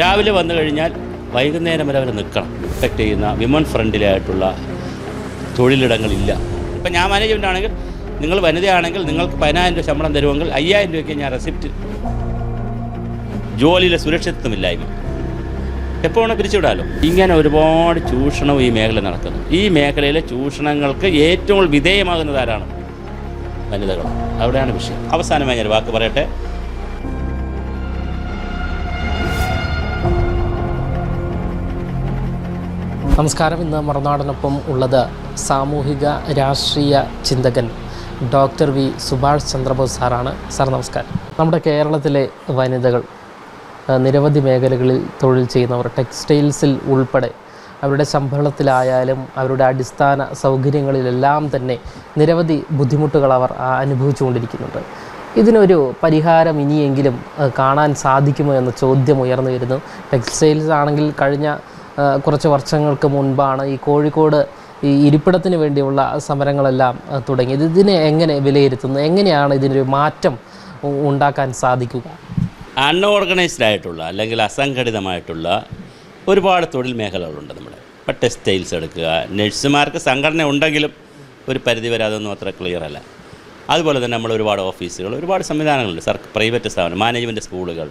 രാവിലെ വന്നു കഴിഞ്ഞാൽ വൈകുന്നേരം വരെ അവർ നിൽക്കണം എഫക്റ്റ് ചെയ്യുന്ന വിമൺ ഫ്രണ്ടിലായിട്ടുള്ള തൊഴിലിടങ്ങളില്ല. ഇപ്പം ഞാൻ മാനേജ്മെന്റ് ആണെങ്കിൽ നിങ്ങൾ വനിതയാണെങ്കിൽ നിങ്ങൾക്ക് പതിനായിരം രൂപ ശമ്പളം തരുമെങ്കിൽ അയ്യായിരം രൂപയ്ക്ക് ഞാൻ റെസിപ്റ്റ് ജോലിയിലെ സുരക്ഷിതത്വമില്ലായ്മ. എപ്പോൾ വേണം പിരിച്ചുവിടാലോ. ഇങ്ങനെ ഒരുപാട് ചൂഷണവും ഈ മേഖല നടക്കുന്നു ഈ മേഖലയിലെ ചൂഷണങ്ങൾക്ക് ഏറ്റവും വിധേയമാകുന്നത് ആരാണ്? വനിതകൾ. അവിടെയാണ് വിഷയം. അവസാനമായി ഞാൻ വാക്ക് പറയട്ടെ. നമസ്കാരം. ഇന്ന് മറുനാടിനൊപ്പം ഉള്ളത് സാമൂഹിക രാഷ്ട്രീയ ചിന്തകൻ ഡോക്ടർ വി സുഭാഷ് ചന്ദ്രബോസ് സാറാണ്. സാർ നമസ്കാരം. നമ്മുടെ കേരളത്തിലെ വനിതകൾ നിരവധി മേഖലകളിൽ തൊഴിൽ ചെയ്യുന്നവർ ടെക്സ്റ്റൈൽസിൽ ഉൾപ്പെടെ അവരുടെ ശമ്പളത്തിലായാലും അവരുടെ അടിസ്ഥാന സൗകര്യങ്ങളിലെല്ലാം തന്നെ നിരവധി ബുദ്ധിമുട്ടുകൾ അവർ അനുഭവിച്ചുകൊണ്ടിരിക്കുന്നുണ്ട്. ഇതിനൊരു പരിഹാരം ഇനിയെങ്കിലും കാണാൻ സാധിക്കുമോ എന്ന ചോദ്യം ഉയർന്നു വരുന്നു. ടെക്സ്റ്റൈൽസ് ആണെങ്കിൽ കഴിഞ്ഞ കുറച്ച് വർഷങ്ങൾക്ക് മുൻപാണ് ഈ കോഴിക്കോട് ഈ ഇരിപ്പിടത്തിന് വേണ്ടിയുള്ള സമരങ്ങളെല്ലാം തുടങ്ങിയത്. ഇതിനെ എങ്ങനെ വിലയിരുത്തുന്നു? എങ്ങനെയാണ് ഇതിനൊരു മാറ്റം ഉണ്ടാക്കാൻ സാധിക്കുക? അൺഓർഗനൈസ്ഡ് ആയിട്ടുള്ള അല്ലെങ്കിൽ അസംഘടിതമായിട്ടുള്ള ഒരുപാട് തൊഴിൽ മേഖലകളുണ്ട് നമ്മുടെ. ഇപ്പം ടെക്സ്റ്റൈൽസ് എടുക്കുക നഴ്സുമാർക്ക് സംഘടന ഉണ്ടെങ്കിലും ഒരു പരിധി വരാതൊന്നും അത്ര ക്ലിയർ അല്ല. അതുപോലെ തന്നെ നമ്മൾ ഒരുപാട് ഓഫീസുകൾ ഒരുപാട് സംവിധാനങ്ങളുണ്ട്. സർ പ്രൈവറ്റ് സ്ഥാപനം മാനേജ്മെന്റ് സ്കൂളുകൾ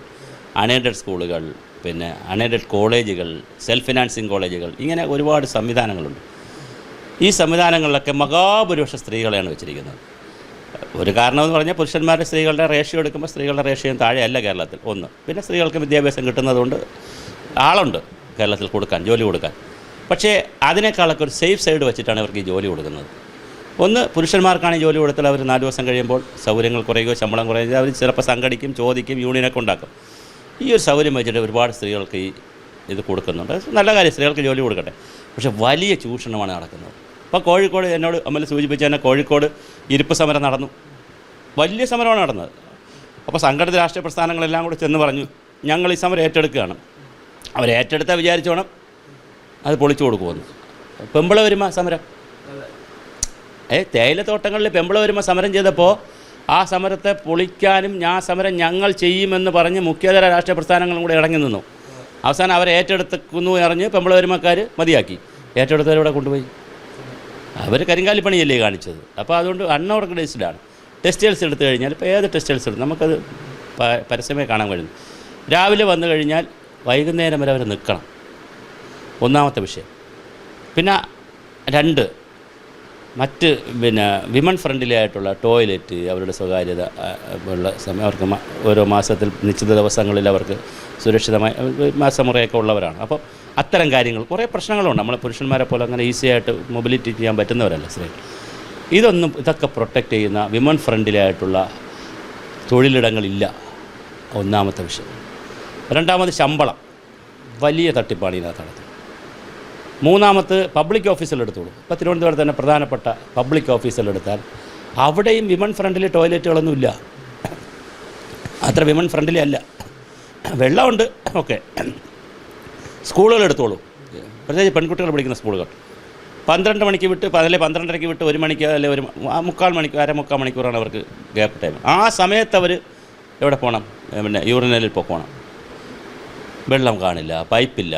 അൺഎയ്ഡഡ് സ്കൂളുകൾ പിന്നെ അൺഎയ്ഡഡ് കോളേജുകൾ സെൽഫ് ഫിനാൻസിങ് കോളേജുകൾ ഇങ്ങനെ ഒരുപാട് സംവിധാനങ്ങളുണ്ട്. ഈ സംവിധാനങ്ങളിലൊക്കെ മഹാഭൂരിപക്ഷ സ്ത്രീകളെയാണ് വെച്ചിരിക്കുന്നത്. ഒരു കാരണമെന്ന് പറഞ്ഞാൽ പുരുഷന്മാരുടെ സ്ത്രീകളുടെ റേഷ്യോ എടുക്കുമ്പോൾ സ്ത്രീകളുടെ റേഷ്യം താഴെയല്ല കേരളത്തിൽ. ഒന്ന്. പിന്നെ സ്ത്രീകൾക്ക് വിദ്യാഭ്യാസം കിട്ടുന്നതുകൊണ്ട് ആളുണ്ട് കേരളത്തിൽ കൊടുക്കാൻ ജോലി കൊടുക്കാൻ. പക്ഷേ അതിനേക്കാളൊക്കെ ഒരു സേഫ് സൈഡ് വെച്ചിട്ടാണ് ഇവർക്ക് ഈ ജോലി കൊടുക്കുന്നത്. ഒന്ന് പുരുഷന്മാർക്കാണ് ഈ ജോലി കൊടുത്താൽ അവർ നാല് ദിവസം കഴിയുമ്പോൾ സൗകര്യങ്ങൾ കുറയുകയോ ശമ്പളം കുറയുകയോ അവർ ചിലപ്പോൾ സംഘടിക്കും ചോദിക്കും യൂണിയനൊക്കെ ഉണ്ടാക്കും. ഈ ഒരു സൗകര്യം വെച്ചിട്ട് ഒരുപാട് സ്ത്രീകൾക്ക് ഈ ഇത് കൊടുക്കുന്നുണ്ട്. നല്ല കാര്യം സ്ത്രീകൾക്ക് ജോലി കൊടുക്കട്ടെ. പക്ഷേ വലിയ ചൂഷണമാണ് നടക്കുന്നത്. ഇപ്പോൾ കോഴിക്കോട് എന്നോട് അമ്മൽ സൂചിപ്പിച്ച തന്നെ കോഴിക്കോട് ഇരിപ്പ് സമരം നടന്നു. വലിയ സമരമാണ് നടന്നത്. അപ്പോൾ സംഘടിത രാഷ്ട്രീയ പ്രസ്ഥാനങ്ങളെല്ലാം കൂടെ ചെന്ന് പറഞ്ഞു ഞങ്ങൾ ഈ സമരം ഏറ്റെടുക്കുകയാണ്. അവർ ഏറ്റെടുത്താൽ വിചാരിച്ചോണം അത് പൊളിച്ചു കൊടുക്കുമെന്ന്. പെമ്പിള വരുമ സമരം? ഏ തേയിലത്തോട്ടങ്ങളിൽ പെമ്പിള വരുമ സമരം ചെയ്തപ്പോൾ ആ സമരത്തെ പൊളിക്കാനും ആ സമരം ഞങ്ങൾ ചെയ്യുമെന്ന് പറഞ്ഞ് മുഖ്യതര രാഷ്ട്രീയ പ്രസ്ഥാനങ്ങളും കൂടെ ഇറങ്ങി നിന്നു. അവസാനം അവരെ ഏറ്റെടുത്തുന്നു അറിഞ്ഞ് പെമ്പിള വരുമക്കാർ മതിയാക്കി. ഏറ്റെടുത്തവരിവിടെ കൊണ്ടുപോയി? അവർ കരിങ്കാലി പണിയല്ലേ കാണിച്ചത്. അപ്പോൾ അതുകൊണ്ട് അൺഓർഗനൈസ്ഡാണ് ടെക്സ്റ്റൈൽസ് എടുത്തു കഴിഞ്ഞാൽ ഇപ്പോൾ ഏത് ടെക്സ്റ്റൈൽസ് എടുത്ത് നമുക്കത് പരസ്യമേ കാണാൻ കഴിയുന്നു രാവിലെ വന്നു കഴിഞ്ഞാൽ വൈകുന്നേരം വരെ അവർ നിൽക്കണം ഒന്നാമത്തെ വിഷയം. പിന്നെ രണ്ട് മറ്റ് പിന്നെ വിമൺ ഫ്രണ്ട്ലി ആയിട്ടുള്ള ടോയ്ലറ്റ് അവരുടെ സ്വകാര്യത ഉള്ള സമയം അവർക്ക് ഓരോ മാസത്തിൽ നിശ്ചിത ദിവസങ്ങളിൽ അവർക്ക് സുരക്ഷിതമായി മാസമുറയൊക്കെ ഉള്ളവരാണ്. അപ്പോൾ അത്തരം കാര്യങ്ങൾ കുറേ പ്രശ്നങ്ങളുണ്ട്. നമ്മളെ പുരുഷന്മാരെ പോലെ അങ്ങനെ ഈസി ആയിട്ട് മൊബിലിറ്റി ചെയ്യാൻ പറ്റുന്നവരല്ല സ്ത്രീകൾ ഇതൊന്നും ഇതൊക്കെ പ്രൊട്ടക്റ്റ് ചെയ്യുന്ന വിമൺ ഫ്രണ്ട്ലി ആയിട്ടുള്ള തൊഴിലിടങ്ങളില്ല. ഒന്നാമത്തെ വിഷയം. രണ്ടാമത് ശമ്പളം. വലിയ തട്ടിപ്പാണ് ഇതിനകത്ത് നടത്തുന്നത്. മൂന്നാമത് പബ്ലിക് ഓഫീസിലെടുത്തോളൂ ഇപ്പോൾ തിരുവനന്തപുരത്ത് തന്നെ പ്രധാനപ്പെട്ട പബ്ലിക് ഓഫീസിലെടുത്താൽ അവിടെയും വിമൺ ഫ്രണ്ട്ലി ടോയ്ലറ്റുകളൊന്നുമില്ല അത്ര വിമൺ ഫ്രണ്ട്ലി അല്ല. വെള്ളമുണ്ട്. ഓക്കെ. സ്കൂളുകൾ എടുത്തോളൂ. പ്രത്യേകിച്ച് പെൺകുട്ടികൾ പഠിക്കുന്ന സ്കൂളുകൾ. പന്ത്രണ്ട് മണിക്ക് വിട്ട് അതിലെ പന്ത്രണ്ടരയ്ക്ക് വിട്ട് ഒരു മണിക്ക് അല്ലെങ്കിൽ ഒരു മുക്കാൽ മണിക്കൂർ അര മുക്കാൽ മണിക്കൂറാണ് അവർക്ക് ഗ്യാപ്പ് ടൈം ആ സമയത്ത് അവർ എവിടെ പോകണം പിന്നെ യൂറിനലിൽ പോകണം വെള്ളം കാണില്ല പൈപ്പില്ല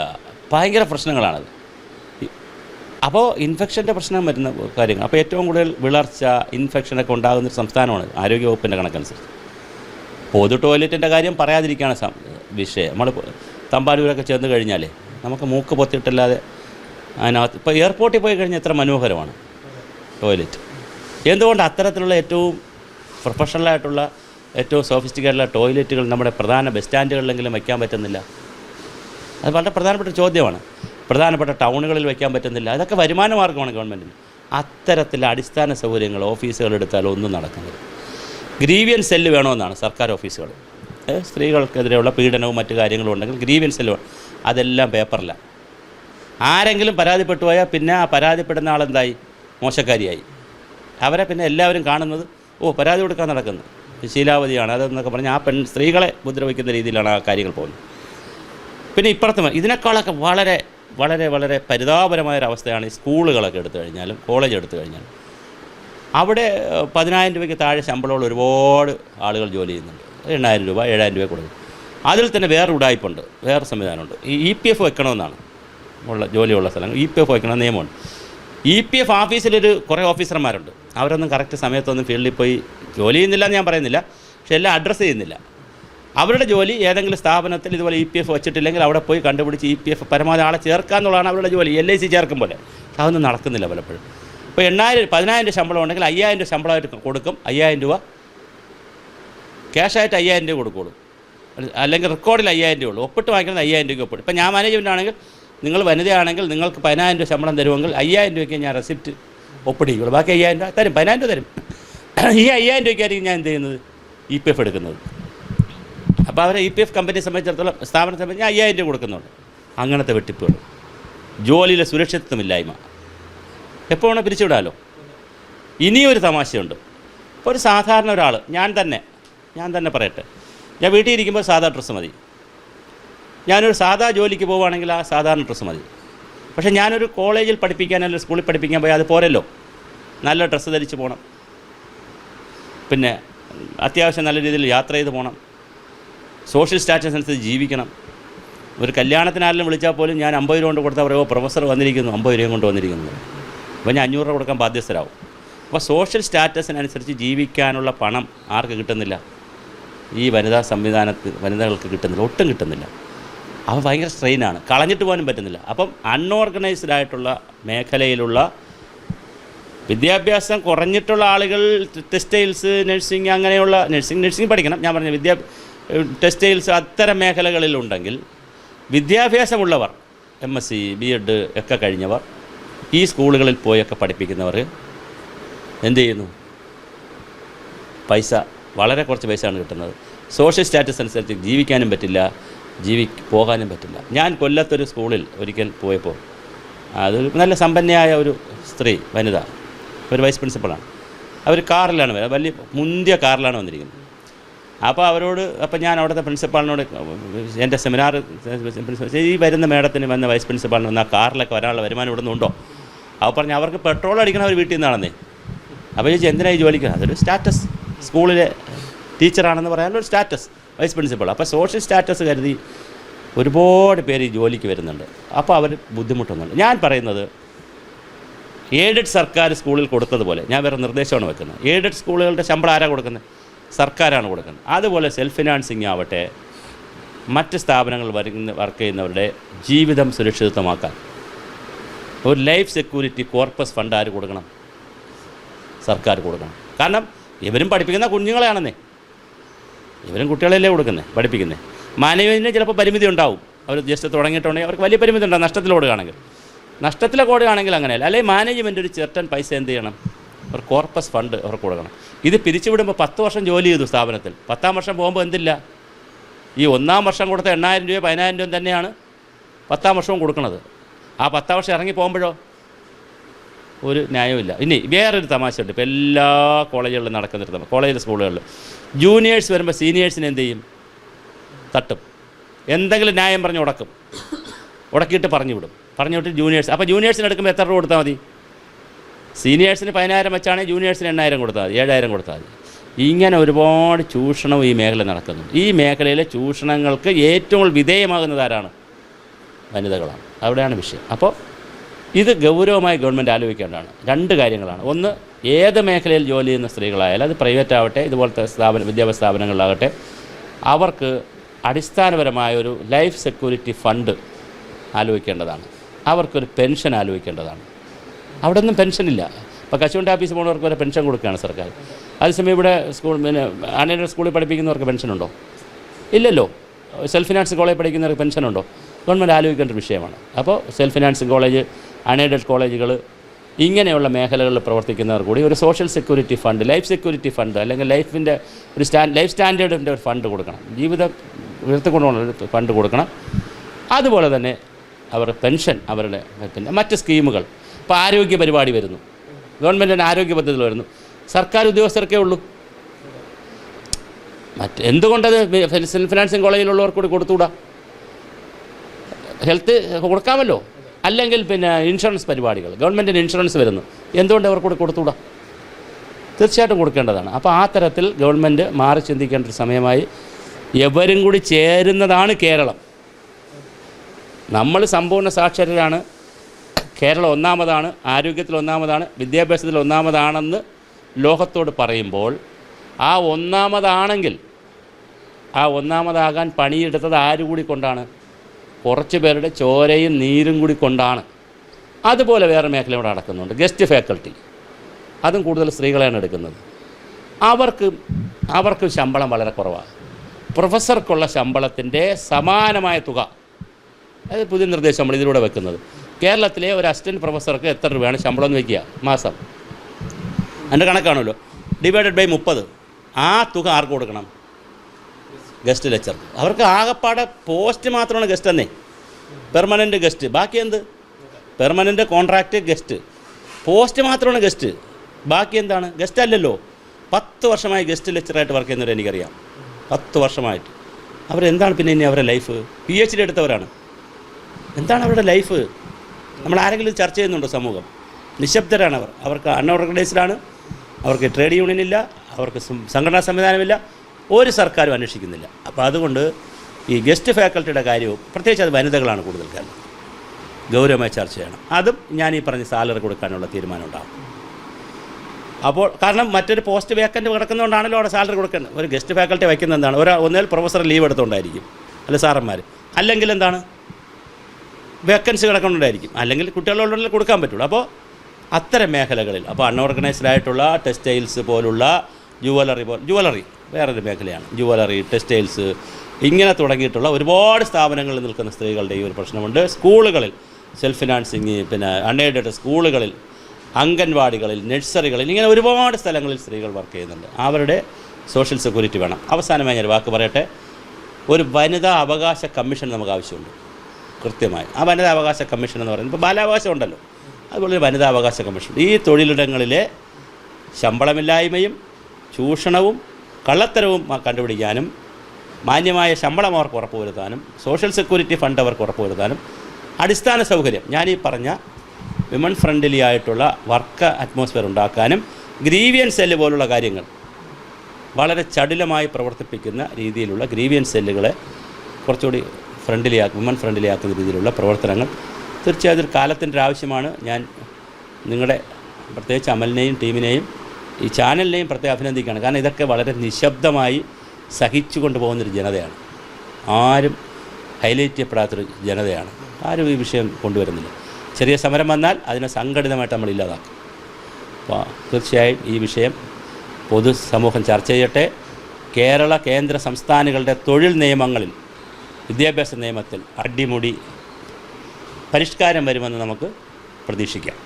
ഭയങ്കര പ്രശ്നങ്ങളാണത്. അപ്പോൾ ഇൻഫെക്ഷന്റെ പ്രശ്നം വരുന്ന കാര്യങ്ങൾ. അപ്പോൾ ഏറ്റവും കൂടുതൽ വിളർച്ച ഇൻഫെക്ഷനൊക്കെ ഉണ്ടാകുന്ന ഒരു സംസ്ഥാനമാണ് ആരോഗ്യവകുപ്പിന്റെ കണക്കനുസരിച്ച്. പൊതു ടോയ്ലറ്റിന്റെ കാര്യം പറയാതിരിക്കുകയാണ് വിഷയം. നമ്മൾ തമ്പാനൂരൊക്കെ ചെന്ന് കഴിഞ്ഞാൽ നമുക്ക് മൂക്ക് പൊത്തിയിട്ടല്ലാതെ അതിനകത്ത് ഇപ്പോൾ എയർപോർട്ടിൽ പോയി കഴിഞ്ഞാൽ എത്ര മനോഹരമാണ് ടോയ്ലറ്റ്. എന്തുകൊണ്ട് അത്തരത്തിലുള്ള ഏറ്റവും പ്രൊഫഷണലായിട്ടുള്ള ഏറ്റവും സോഫിസ്റ്റിക്കേറ്റുള്ള ടോയ്ലറ്റുകൾ നമ്മുടെ പ്രധാന ബസ് സ്റ്റാൻഡുകളിലെങ്കിലും വയ്ക്കാൻ പറ്റുന്നില്ല? അത് വളരെ പ്രധാനപ്പെട്ട ചോദ്യമാണ്. പ്രധാനപ്പെട്ട ടൗണുകളിൽ വയ്ക്കാൻ പറ്റുന്നില്ല. അതൊക്കെ വരുമാന മാർഗമാണ് ഗവൺമെന്റിന് അത്തരത്തിൽ അടിസ്ഥാന സൗകര്യങ്ങൾ ഓഫീസുകൾ എടുത്താൽ ഒന്നും നടക്കുന്നില്ല ഗ്രീവിയൻ സെല്ല് വേണമെന്നാണ് സർക്കാർ ഓഫീസുകൾ. സ്ത്രീകൾക്കെതിരെയുള്ള പീഡനവും മറ്റു കാര്യങ്ങളും ഉണ്ടെങ്കിൽ ഗ്രീവിയൻ സെല്ല് അതെല്ലാം പേപ്പറില്ല ആരെങ്കിലും പരാതിപ്പെട്ടു പോയാൽ പിന്നെ ആ പരാതിപ്പെടുന്ന ആളെന്തായി മോശക്കാരിയായി. അവരെ പിന്നെ എല്ലാവരും കാണുന്നത് ഓ പരാതി കൊടുക്കാൻ നടക്കുന്നത് ശീലാവതിയാണ് അതെന്നൊക്കെ പറഞ്ഞ് ആ പെൺ സ്ത്രീകളെ ഉപദ്രവിക്കുന്ന രീതിയിലാണ് ആ കാര്യങ്ങൾ പോകുന്നത്. പിന്നെ ഇപ്പുറത്ത് ഇതിനേക്കാളൊക്കെ വളരെ വളരെ വളരെ പരിതാപരമായൊരവസ്ഥയാണ് ഈ സ്കൂളുകളൊക്കെ എടുത്തു കഴിഞ്ഞാലും കോളേജ് എടുത്തു കഴിഞ്ഞാലും. അവിടെ പതിനായിരം രൂപയ്ക്ക് താഴെ ശമ്പളമുള്ള ഒരുപാട് ആളുകൾ ജോലി ചെയ്യുന്നുണ്ട്. എണ്ണായിരം രൂപ ഏഴായിരം രൂപ കൊടുക്കും. അതിൽ തന്നെ വേറെ ഉടായ്പുണ്ട് വേറെ സംവിധാനമുണ്ട്. ഈ ഇ പി എഫ് വെക്കണമെന്നാണ് ഉള്ള ജോലിയുള്ള സ്ഥലങ്ങൾ. ഇ പി എഫ് വെക്കണം നിയമമുണ്ട്. ഇ പി എഫ് ഓഫീസിലൊരു കുറേ ഓഫീസർമാരുണ്ട്. അവരൊന്നും കറക്റ്റ് സമയത്തൊന്നും ഫീൽഡിൽ പോയി ജോലി ചെയ്യുന്നില്ല എന്ന് ഞാൻ പറയുന്നില്ല. പക്ഷെ എല്ലാം അഡ്രസ്സ് ചെയ്യുന്നില്ല. അവരുടെ ജോലി ഏതെങ്കിലും സ്ഥാപനത്തിൽ ഇതുപോലെ ഇ പി എഫ് വെച്ചിട്ടില്ലെങ്കിൽ അവിടെ പോയി കണ്ടുപിടിച്ച് ഇ പി എഫ് പരമാവധി ആളെ ചേർക്കുക എന്നുള്ളതാണ് അവരുടെ ജോലി. എൽ ഐ സി ചേർക്കും പോലെ. അതൊന്നും നടക്കുന്നില്ല പലപ്പോഴും. ഇപ്പോൾ എണ്ണായിരം പതിനായിരം രൂപ ശമ്പളം ഉണ്ടെങ്കിൽ അയ്യായിരം രൂപ ശമ്പളമായിട്ട് കൊടുക്കും. അയ്യായിരം രൂപ ക്യാഷായിട്ട് അയ്യായിരം രൂപ കൊടുക്കുള്ളൂ. അല്ലെങ്കിൽ റെക്കോർഡിൽ അയ്യായിരം രൂപ ഉള്ളൂ. ഒപ്പിട്ട് വാങ്ങിക്കുന്നത് അയ്യായിരം രൂപ ഒപ്പിട്ട് ഇപ്പം ഞാൻ മാനേജ്മെന്റ് ആണെങ്കിൽ നിങ്ങൾ വനിതയാണെങ്കിൽ നിങ്ങൾക്ക് പതിനായിരം രൂപ ശമ്പളം തരുമെങ്കിൽ അയ്യായിരം രൂപയ്ക്ക് ഞാൻ റെസിപ്റ്റ് ഒപ്പിടിക്കുള്ളൂ. ബാക്കി അയ്യായിരം രൂപ തരും. പതിനായിരം രൂപ തരും. ഈ അയ്യായിരം രൂപയ്ക്കായിരിക്കും ഞാൻ എന്ത് ചെയ്യുന്നത്? ഇ പി എഫ് എടുക്കുന്നത്. അപ്പോൾ അവരെ ഇ പി എഫ് കമ്പനിയെ സംബന്ധിച്ചിടത്തോളം സ്ഥാപനത്തെ സംബന്ധിച്ച് അയ്യായിരം രൂപ കൊടുക്കുന്നുണ്ട്. അങ്ങനത്തെ വെട്ടിപ്പുകൾ. ജോലിയിലെ സുരക്ഷിതത്വമില്ലായ്മ. എപ്പോൾ വേണോ പിരിച്ചുവിടാമല്ലോ ഇനിയൊരു തമാശയുണ്ട്. ഇപ്പോൾ ഒരു സാധാരണ ഒരാൾ ഞാൻ തന്നെ ഞാൻ തന്നെ പറയട്ടെ. ഞാൻ വീട്ടിൽ ഇരിക്കുമ്പോൾ സാധാ ഡ്രസ്സ് മതി. ഞാനൊരു സാധാ ജോലിക്ക് പോവുകയാണെങ്കിൽ ആ സാധാരണ ഡ്രസ്സ് മതി. പക്ഷേ ഞാനൊരു കോളേജിൽ പഠിപ്പിക്കാൻ അല്ലെങ്കിൽ സ്കൂളിൽ പഠിപ്പിക്കാൻ പോയാൽ അത് പോരല്ലോ. നല്ല ഡ്രസ്സ് ധരിച്ച് പോകണം. പിന്നെ അത്യാവശ്യം നല്ല രീതിയിൽ യാത്ര ചെയ്ത് പോകണം. സോഷ്യൽ സ്റ്റാറ്റസ് അനുസരിച്ച് ജീവിക്കണം. ഒരു കല്യാണത്തിനാരെങ്കിലും വിളിച്ചാൽ പോലും ഞാൻ അമ്പത് രൂപ കൊണ്ട് കൊടുത്താൽ പറയുമോ പ്രൊഫസർ വന്നിരിക്കുന്നു അമ്പത് രൂപയും കൊണ്ട് വന്നിരിക്കുന്നു. അപ്പോൾ ഞാൻ അഞ്ഞൂറ് രൂപ കൊടുക്കാൻ ബാധ്യസ്ഥരാകും അപ്പോൾ സോഷ്യൽ സ്റ്റാറ്റസിനനുസരിച്ച് ജീവിക്കാനുള്ള പണം ആർക്ക് കിട്ടുന്നില്ല? ഈ വനിതാ സംവിധാനത്തിൽ വനിതകൾക്ക് കിട്ടുന്നില്ല ഒട്ടും കിട്ടുന്നില്ല. അവ ഭയങ്കര സ്ട്രെയിനാണ് കളഞ്ഞിട്ട് പോകാനും പറ്റുന്നില്ല. അപ്പം അൺഓർഗനൈസ്ഡ് ആയിട്ടുള്ള മേഖലയിലുള്ള വിദ്യാഭ്യാസം കുറഞ്ഞിട്ടുള്ള ആളുകൾ ടെക്സ്റ്റൈൽസ് നഴ്സിംഗ് അങ്ങനെയുള്ള നഴ്സിംഗ് നഴ്സിംഗ് പഠിക്കണം. ഞാൻ പറഞ്ഞ വിദ്യാ ടെക്സ്റ്റൈൽസ് അത്തരം മേഖലകളിലുണ്ടെങ്കിൽ വിദ്യാഭ്യാസമുള്ളവർ M S C B Ed ഒക്കെ കഴിഞ്ഞവർ ഈ സ്കൂളുകളിൽ പോയൊക്കെ പഠിപ്പിക്കുന്നവർ എന്ത് ചെയ്യുന്നു? പൈസ വളരെ കുറച്ച് പൈസയാണ് കിട്ടുന്നത്. സോഷ്യൽ സ്റ്റാറ്റസ് അനുസരിച്ച് ജീവിക്കാനും പറ്റില്ല ജീവി പോകാനും പറ്റില്ല. ഞാൻ കൊല്ലത്തൊരു സ്കൂളിൽ ഒരിക്കൽ പോയപ്പോൾ അതൊരു നല്ല സമ്പന്നയായ ഒരു സ്ത്രീ വനിത ഒരു വൈസ് പ്രിൻസിപ്പളാണ്. അവർ കാറിലാണ് വരുന്നത് വലിയ മുന്തിയ കാറിലാണ് വന്നിരിക്കുന്നത്. അപ്പോൾ അവരോട് അപ്പോൾ ഞാൻ അവിടുത്തെ പ്രിൻസിപ്പാളിനോട് എന്റെ സെമിനാർ ഈ വരുന്ന മേഡത്തിന് വന്ന വൈസ് പ്രിൻസിപ്പാളിന് വന്ന കാറിലൊക്കെ വരാനുള്ള വരുമാനം ഇവിടെ നിന്നുണ്ടോ അപ്പോൾ പറഞ്ഞു അവർക്ക് പെട്രോൾ അടിക്കണം അവർ വീട്ടിൽ നിന്നാണെന്നേ. അപ്പോൾ ചോദിച്ചു എന്തിനായി ജോലിക്ക്? അതൊരു സ്റ്റാറ്റസ് സ്കൂളിലെ ടീച്ചറാണെന്ന് പറയാനുള്ള ഒരു സ്റ്റാറ്റസ് വൈസ് പ്രിൻസിപ്പൾ. അപ്പോൾ സോഷ്യൽ സ്റ്റാറ്റസ് കരുതി ഒരുപാട് പേര് ഈ ജോലിക്ക് വരുന്നുണ്ട്. അപ്പോൾ അവർ ബുദ്ധിമുട്ടൊന്നുമില്ല ഞാൻ പറയുന്നത് എയ്ഡഡ് സർക്കാർ സ്കൂളിൽ കൊടുത്തതുപോലെ ഞാൻ വേറെ നിർദ്ദേശമാണ് വെക്കുന്നത്. എയ്ഡഡ് സ്കൂളുകളുടെ ശമ്പളം ആരാ കൊടുക്കുന്നത്? സർക്കാരാണ് കൊടുക്കുന്നത്. അതുപോലെ സെൽഫ് ഫിനാൻസിങ് ആവട്ടെ മറ്റ് സ്ഥാപനങ്ങൾ വരുന്ന വർക്ക് ചെയ്യുന്നവരുടെ ജീവിതം സുരക്ഷിതമാക്കാൻ ഒരു ലൈഫ് സെക്യൂരിറ്റി കോർപ്പസ് ഫണ്ട് ആര് കൊടുക്കണം? സർക്കാർ കൊടുക്കണം. കാരണം ഇവരും പഠിപ്പിക്കുന്ന കുഞ്ഞുങ്ങളെയാണെന്നേ. ഇവരും കുട്ടികളെയല്ലേ കൊടുക്കുന്നത് പഠിപ്പിക്കുന്നത് മാനേജ്മെന്റിന് ചിലപ്പോൾ പരിമിതി ഉണ്ടാവും. അവർ ജസ്റ്റ് തുടങ്ങിയിട്ടുണ്ടെങ്കിൽ അവർക്ക് വലിയ പരിമിതി ഉണ്ടാവും. നഷ്ടത്തിൽ ഓടുകയാണെങ്കിൽ നഷ്ടത്തിലെ ഓടുകയാണെങ്കിൽ അങ്ങനെയല്ല. അല്ലെങ്കിൽ മാനേജ്മെന്റ് ഒരു ചെറുട്ടൻ പൈസ എന്ത് ചെയ്യണം? ഒരു കോർപ്പസ് ഫണ്ട് അവർക്ക് കൊടുക്കണം. ഇത് പിരിച്ചുവിടുമ്പോൾ പത്ത് വർഷം ജോലി ചെയ്തു സ്ഥാപനത്തിൽ. പത്താം വർഷം പോകുമ്പോൾ എന്തില്ല? ഈ ഒന്നാം വർഷം കൊടുത്ത എണ്ണായിരം രൂപ പതിനായിരം രൂപ തന്നെയാണ് പത്താം വർഷവും കൊടുക്കുന്നത് ആ പത്താം വർഷം ഇറങ്ങി പോകുമ്പോഴോ? ഒരു ന്യായമില്ല ഇനി വേറൊരു ഉണ്ട് ഇപ്പോൾ എല്ലാ കോളേജുകളിലും നടക്കുന്നൊരു തമാശ കോളേജിലെ സ്കൂളുകളിൽ ജൂനിയേഴ്സ് വരുമ്പോൾ സീനിയേഴ്സിന് എന്ത് ചെയ്യും? തട്ടും. എന്തെങ്കിലും ന്യായം പറഞ്ഞ് ഉടക്കും. ഉടക്കിയിട്ട് പറഞ്ഞു വിടും. പറഞ്ഞു വിട്ട് ജൂനിയേഴ്സ് അപ്പോൾ ജൂനിയേഴ്സിന് എടുക്കുമ്പോൾ എത്ര രൂപ കൊടുത്താൽ മതി? സീനിയേഴ്സിന് പതിനായിരം വെച്ചാണെങ്കിൽ ജൂനിയേഴ്സിന് എണ്ണായിരം കൊടുത്താൽ മതി ഏഴായിരം കൊടുത്താൽ മതി. ഇങ്ങനെ ഒരുപാട് ചൂഷണവും ഈ മേഖല നടക്കുന്നു ഈ മേഖലയിലെ ചൂഷണങ്ങൾക്ക് ഏറ്റവും വിധേയമാകുന്നത് ആരാണ്? വനിതകളാണ്. അവിടെയാണ് വിഷയം. അപ്പോൾ ഇത് ഗൗരവമായി ഗവൺമെന്റ് ആലോചിക്കേണ്ടതാണ്. രണ്ട് കാര്യങ്ങളാണ്. ഒന്ന് ഏത് മേഖലയിൽ ജോലി ചെയ്യുന്ന സ്ത്രീകളായാലും അത് പ്രൈവറ്റ് ആവട്ടെ ഇതുപോലത്തെ സ്ഥാപന വിദ്യാഭ്യാസ സ്ഥാപനങ്ങളിലാകട്ടെ അവർക്ക് അടിസ്ഥാനപരമായ ഒരു ലൈഫ് സെക്യൂരിറ്റി ഫണ്ട് ആലോചിക്കേണ്ടതാണ്. അവർക്കൊരു പെൻഷൻ ആലോചിക്കേണ്ടതാണ്. അവിടെ ഒന്നും പെൻഷനില്ല. ഇപ്പോൾ കശുവണ്ടി ഓഫീസ് പോകുന്നവർക്ക് വരെ പെൻഷൻ കൊടുക്കുകയാണ് സർക്കാർ. അതേസമയം ഇവിടെ സ്കൂൾ പിന്നെ ആനയുടെ സ്കൂളിൽ പഠിപ്പിക്കുന്നവർക്ക് പെൻഷനുണ്ടോ? ഇല്ലല്ലോ. സെൽഫ് ഫിനാൻസ് കോളേജ് പഠിക്കുന്നവർക്ക് പെൻഷനുണ്ടോ? ഗവൺമെന്റ് ആലോചിക്കേണ്ട വിഷയമാണ്. അപ്പോൾ സെൽഫ് ഫിനാൻസ് കോളേജ് അൺഎയ്ഡഡ് കോളേജുകൾ ഇങ്ങനെയുള്ള മേഖലകളിൽ പ്രവർത്തിക്കുന്നവർ കൂടി ഒരു social security fund life security fund അല്ലെങ്കിൽ ലൈഫിന്റെ ഒരു സ്റ്റാ ലൈഫ് സ്റ്റാൻഡേർഡിന്റെ ഒരു ഫണ്ട് കൊടുക്കണം. ജീവിതം ഉയർത്തിക്കൊണ്ടുള്ള ഫണ്ട് കൊടുക്കണം. അതുപോലെ തന്നെ അവർ പെൻഷൻ അവരുടെ മറ്റ് സ്കീമുകൾ ഇപ്പോൾ ആരോഗ്യ പരിപാടി വരുന്നു. ഗവൺമെന്റിന്റെ ആരോഗ്യ പദ്ധതികൾ വരുന്നു. സർക്കാർ ഉദ്യോഗസ്ഥർക്കേ ഉള്ളൂ. മറ്റ് എന്തുകൊണ്ടത് ഫിനാൻസിങ് കോളേജിലുള്ളവർക്ക് കൂടി കൊടുത്തുകൂടാ? ഹെൽത്ത് കൊടുക്കാമല്ലോ. അല്ലെങ്കിൽ പിന്നെ ഇൻഷുറൻസ് പരിപാടികൾ ഗവൺമെന്റിന് ഇൻഷുറൻസ് വരുന്നു. എന്തുകൊണ്ട് അവർക്ക് കൂടി കൊടുത്തുകൂടാ? തീർച്ചയായിട്ടും കൊടുക്കേണ്ടതാണ്. അപ്പോൾ ആ തരത്തിൽ ഗവൺമെന്റ് മാറി ചിന്തിക്കേണ്ട ഒരു സമയമായി. എവരും കൂടി ചേരുന്നതാണ് കേരളം. നമ്മൾ സമ്പൂർണ സാക്ഷരരാണ്. കേരളം ഒന്നാമതാണ് ആരോഗ്യത്തിൽ ഒന്നാമതാണ് വിദ്യാഭ്യാസത്തിൽ ഒന്നാമതാണെന്ന് ലോകത്തോട് പറയുമ്പോൾ ആ ഒന്നാമതാണെങ്കിൽ ആ ഒന്നാമതാകാൻ പണിയെടുത്തത് ആര് കൂടി കൊണ്ടാണ് കുറച്ച് പേരുടെ ചോരയും നീരും കൂടി കൊണ്ടാണ്. അതുപോലെ വേറെ മേഖല ഇവിടെ നടക്കുന്നുണ്ട്. Guest faculty. അതും കൂടുതൽ സ്ത്രീകളെയാണ് എടുക്കുന്നത്. അവർക്ക് അവർക്ക് ശമ്പളം വളരെ കുറവാണ്. പ്രൊഫസർക്കുള്ള ശമ്പളത്തിന്റെ സമാനമായ തുക. അത് പുതിയ നിർദ്ദേശം നമ്മൾ ഇതിലൂടെ വെക്കുന്നത്. കേരളത്തിലെ ഒരു അസിസ്റ്റന്റ് പ്രൊഫസർക്ക് എത്ര രൂപയാണ് ശമ്പളം എന്ന് വയ്ക്കുക മാസം. അതിന്റെ കണക്കാണല്ലോ ഡിവൈഡഡ് ബൈ മുപ്പത്. ആ തുക ആർക്ക് കൊടുക്കണം? ഗസ്റ്റ് ലെക്ചർ അവർക്ക് ആകെപ്പാടെ പോസ്റ്റ് മാത്രമാണ് ഗസ്റ്റ് തന്നെ. പെർമനന്റ് ഗസ്റ്റ് ബാക്കി എന്ത്? പെർമനന്റ് കോൺട്രാക്റ്റ് ഗസ്റ്റ് പോസ്റ്റ് മാത്രമാണ് ഗസ്റ്റ് ബാക്കി എന്താണ്? ഗസ്റ്റ് അല്ലല്ലോ. പത്ത് വർഷമായി ഗസ്റ്റ് ലെക്ചറായിട്ട് വർക്ക് ചെയ്യുന്നവരെ എനിക്കറിയാം. പത്ത് വർഷമായിട്ട്. അവരെന്താണ് പിന്നെ ഇനി അവരുടെ ലൈഫ് പി എച്ച് ഡി എടുത്തവരാണ്. എന്താണ് അവരുടെ ലൈഫ് നമ്മൾ ആരെങ്കിലും ചർച്ച ചെയ്യുന്നുണ്ടോ സമൂഹം? നിശബ്ദരാണ് അവർ അവർക്ക് അൺഓർഗനൈസ്ഡാണ്. അവർക്ക് ട്രേഡ് യൂണിയൻ ഇല്ല അവർക്ക് സംഘടനാ സംവിധാനമില്ല. ഒരു സർക്കാരും അന്വേഷിക്കുന്നില്ല. അപ്പോൾ അതുകൊണ്ട് ഈ ഗസ്റ്റ് ഫാക്കൽറ്റിയുടെ കാര്യവും പ്രത്യേകിച്ച് അത് വനിതകളാണ് കൂടുതൽ കാരണം ഗൗരവമായി ചർച്ച ചെയ്യണം അതും ഞാൻ ഈ പറഞ്ഞ സാലറി കൊടുക്കാനുള്ള തീരുമാനം ഉണ്ടാകും അപ്പോൾ കാരണം മറ്റൊരു പോസ്റ്റ് വേക്കന്റ് കിടക്കുന്നതുകൊണ്ടാണല്ലോ അവിടെ സാലറി കൊടുക്കുന്നത്. ഒരു ഗസ്റ്റ് ഫാക്കൽറ്റി വയ്ക്കുന്നത് എന്താണ് ഒരാ ഒന്നേൽ പ്രൊഫസർ ലീവ് എടുത്തുകൊണ്ടായിരിക്കും. അല്ല സാറന്മാർ അല്ലെങ്കിൽ എന്താണ്? വേക്കൻസി കിടക്കുന്നുണ്ടായിരിക്കും. അല്ലെങ്കിൽ കുട്ടികളുള്ള കൊടുക്കാൻ പറ്റുള്ളൂ. അപ്പോൾ അത്തരം മേഖലകളിൽ അപ്പോൾ അൺഓർഗനൈസ്ഡ് ആയിട്ടുള്ള ടെക്സ്റ്റൈൽസ് പോലുള്ള ജുവലറി പോലെ ജുവലറി വേറൊരു മേഖലയാണ്. ജുവലറി ടെക്സ്റ്റൈൽസ് ഇങ്ങനെ തുടങ്ങിയിട്ടുള്ള ഒരുപാട് സ്ഥാപനങ്ങളിൽ നിൽക്കുന്ന സ്ത്രീകളുടെ ഈ ഒരു പ്രശ്നമുണ്ട്. സ്കൂളുകളിൽ സെൽഫ് ഫിനാൻസിങ് പിന്നെ അൺഎയ്ഡഡ് സ്കൂളുകളിൽ അംഗൻവാടികളിൽ നഴ്സറികളിൽ ഇങ്ങനെ ഒരുപാട് സ്ഥലങ്ങളിൽ സ്ത്രീകൾ വർക്ക് ചെയ്യുന്നുണ്ട്. അവരുടെ സോഷ്യൽ സെക്യൂരിറ്റി വേണം. അവസാനമായി ഞാൻ വാക്ക് പറയട്ടെ. ഒരു വനിതാ അവകാശ കമ്മീഷൻ നമുക്ക് ആവശ്യമുണ്ട്. കൃത്യമായി. ആ വനിതാ അവകാശ കമ്മീഷൻ എന്ന് പറയുന്നത്. ഇപ്പോൾ ബാലാവകാശം ഉണ്ടല്ലോ. അതുപോലെ ഒരു വനിതാ അവകാശ കമ്മീഷൻ. ഈ തൊഴിലിടങ്ങളിലെ ശമ്പളമില്ലായ്മയും ചൂഷണവും കള്ളത്തരവും കണ്ടുപിടിക്കാനും മാന്യമായ ശമ്പളം അവർക്ക് ഉറപ്പുവരുത്താനും സോഷ്യൽ സെക്യൂരിറ്റി ഫണ്ട് അവർക്ക് ഉറപ്പുവരുത്താനും അടിസ്ഥാന സൗകര്യം ഞാൻ ഈ പറഞ്ഞ വിമൺ ഫ്രണ്ട്ലി ആയിട്ടുള്ള വർക്ക് അറ്റ്മോസ്ഫിയർ ഉണ്ടാക്കാനും ഗ്രീവിയൻ സെല്ല് പോലുള്ള കാര്യങ്ങൾ വളരെ ചടുലമായി പ്രവർത്തിപ്പിക്കുന്ന രീതിയിലുള്ള ഗ്രീവിയൻ സെല്ലുകളെ കുറച്ചുകൂടി ഫ്രണ്ട്ലി വുമൻ വിമൻ ഫ്രണ്ട്ലി രീതിയിലുള്ള പ്രവർത്തനങ്ങൾ. തീർച്ചയായും ഒരു കാലത്തിന്റെ ആവശ്യമാണ്. ഞാൻ നിങ്ങളുടെ പ്രത്യേകിച്ച് അമലിനെയും ടീമിനെയും ഈ ചാനലിനെയും പ്രത്യേകം അഭിനന്ദിക്കുകയാണ്. കാരണം ഇതൊക്കെ വളരെ നിശബ്ദമായി സഹിച്ചു കൊണ്ടുപോകുന്നൊരു ജനതയാണ്. ആരും ഹൈലൈറ്റ് ചെയ്യപ്പെടാത്തൊരു ജനതയാണ്. ആരും ഈ വിഷയം കൊണ്ടുവരുന്നില്ല. ചെറിയ സമരം വന്നാൽ അതിനെ സംഘടിതമായിട്ട് നമ്മൾ ഇല്ലാതാക്കും. അപ്പോൾ തീർച്ചയായും ഈ വിഷയം പൊതുസമൂഹം ചർച്ച ചെയ്യട്ടെ. കേരള കേന്ദ്ര സംസ്ഥാനങ്ങളുടെ തൊഴിൽ നിയമങ്ങളിൽ വിദ്യാഭ്യാസ നിയമത്തിൽ അടിമുടി പരിഷ്കാരം വരുമെന്ന് നമുക്ക് പ്രതീക്ഷിക്കാം.